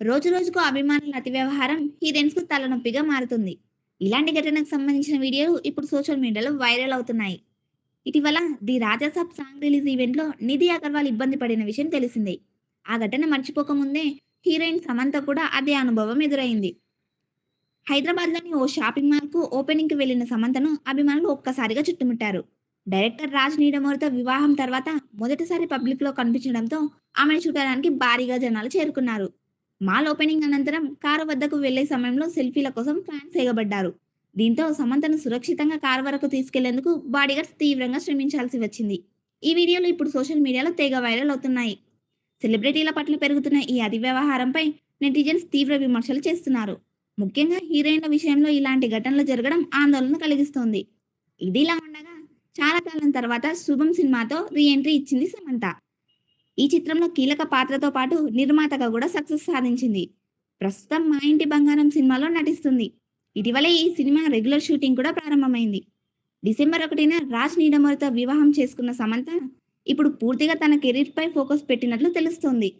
రోజు రోజుకు అభిమానుల అతి వ్యవహారం హీరోయిన్స్కు తలనొప్పిగా మారుతుంది. ఇలాంటి ఘటనకు సంబంధించిన వీడియోలు ఇప్పుడు సోషల్ మీడియాలో వైరల్ అవుతున్నాయి. ఇటీవల ది రాజాసాబ్ సాంగ్ రిలీజ్ ఈవెంట్లో నిధి అగర్వాల్ ఇబ్బంది పడిన విషయం తెలిసిందే. ఆ ఘటన మర్చిపోకముందే హీరోయిన్ సమంత కూడా అదే అనుభవం ఎదురైంది. హైదరాబాద్లోని ఓ షాపింగ్ మాల్కు ఓపెనింగ్కి వెళ్ళిన సమంతను అభిమానులు ఒక్కసారిగా చుట్టుముట్టారు. డైరెక్టర్ రాజ్ నీడమూరితో వివాహం తర్వాత మొదటిసారి పబ్లిక్లో కనిపించడంతో ఆమెను చూడడానికి భారీగా జనాలు చేరుకున్నారు. మాల్ ఓపెనింగ్ అనంతరం కారు వద్దకు వెళ్ళే సమయంలో సెల్ఫీల కోసం ఫ్యాన్స్ ఎగబడ్డారు దీంతో సమంతను సురక్షితంగా కారు వరకు తీసుకెళ్ళేందుకు బాడీగార్డ్స్ తీవ్రంగా శ్రమించాల్సి వచ్చింది. ఈ వీడియోలు ఇప్పుడు సోషల్ మీడియాలో తెగ వైరల్ అవుతున్నాయి. సెలబ్రిటీల పట్ల పెరుగుతున్న ఈ అతి వ్యవహారంపై నెటిజన్స్ తీవ్ర విమర్శలు చేస్తున్నారు. ముఖ్యంగా హీరోయిన్ల విషయంలో ఇలాంటి ఘటనలు జరగడం ఆందోళన కలిగిస్తోంది. ఇదిలా ఉండగా చాలా కాలం తర్వాత శుభం సినిమాతో రీ ఎంట్రీ ఇచ్చింది సమంత. ఈ చిత్రంలో కీలక పాత్రతో పాటు నిర్మాతగా కూడా సక్సెస్ సాధించింది. ప్రస్తుతం మా ఇంటి బంగారం సినిమాలో నటిస్తుంది. ఇటీవలే ఈ సినిమా రెగ్యులర్ షూటింగ్ కూడా ప్రారంభమైంది. డిసెంబర్ ఒకటిన రాజ్ నీడమరితో వివాహం చేసుకున్న సమంత ఇప్పుడు పూర్తిగా తన కెరీర్ పై ఫోకస్ పెట్టినట్లు తెలుస్తోంది.